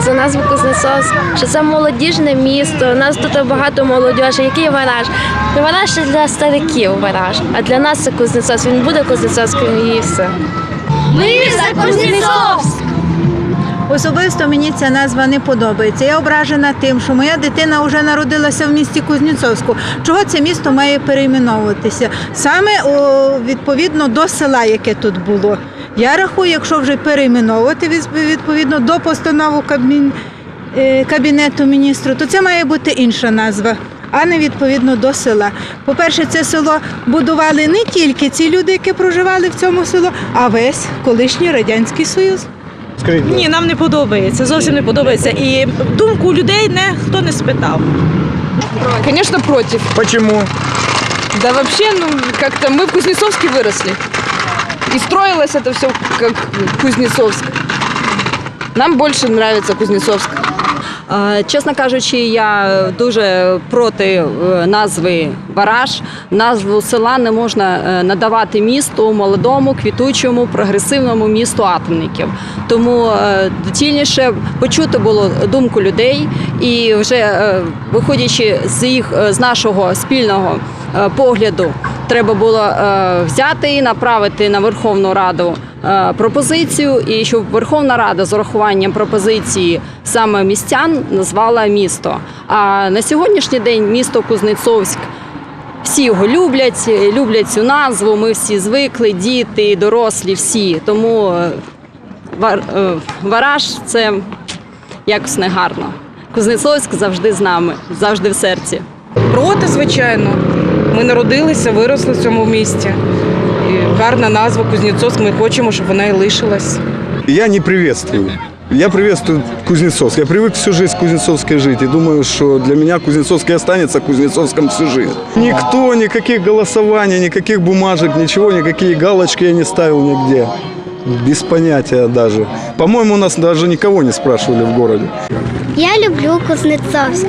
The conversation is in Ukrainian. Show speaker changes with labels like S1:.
S1: за назву Кузнецовськ, що це молодіжне місто. У нас тут багато молодіжі. Який вараж? Вараж це для стариків вараж, а для нас це Кузнецовськ. Він буде Кузнецовським і все.
S2: Ми за Кузнецовськ!
S3: Особисто мені ця назва не подобається. Я ображена тим, що моя дитина вже народилася в місті Кузнєцовську. Чого це місто має перейменовуватися? Саме о, відповідно до села, яке тут було. Я рахую, якщо вже перейменовувати відповідно до постанови Кабмін, е, Кабінету міністру, то це має бути інша назва. А не відповідно до села. По-перше, це село будували не тільки ці люди, які проживали в цьому село, а весь колишній радянський союз.
S4: Скажіть,
S5: Ні, нам не подобається, зовсім не подобається. І думку людей ніхто не спитав.
S6: Конечно, против.
S4: почему?
S6: Да вообще, ну, как-то мы в Кузнецовске выросли. И строилось это все как Кузнецовск. Нам больше нравится Кузнецовск.
S7: Чесно кажучи, я дуже проти е, назви Вараж. Назву села не можна е, надавати місту молодому, квітучому, прогресивному місту атомників. Тому е, доцільніше почути було думку людей і вже е, виходячи з їх з нашого спільного погляду, треба було е, взяти і направити на Верховну Раду е, пропозицію, і щоб Верховна Рада з урахуванням пропозиції саме містян назвала місто. А на сьогоднішній день місто Кузнецовськ. Всі його люблять, люблять цю назву. Ми всі звикли, діти, дорослі, всі. Тому е, вар, вараж це якось не гарно. Кузнецовськ завжди з нами, завжди в серці.
S8: Проти, звичайно. Ми народилися, виросли в цьому місті. І гарна назва Кузнєцовськ. Ми хочемо, щоб вона і лишилась.
S4: Я не приветствую. Я приветствую Кузнецовск. Я привык всю жизнь в Кузнецовске жить. И думаю, что для меня Кузнецовск и останется Кузнецовском всю жизнь. Никто, никаких голосований, никаких бумажек, ничего, никакие галочки я не ставил нигде. Без понятия даже. По-моему, у нас даже никого не спрашивали в городе.
S2: Я люблю Кузнецовськ.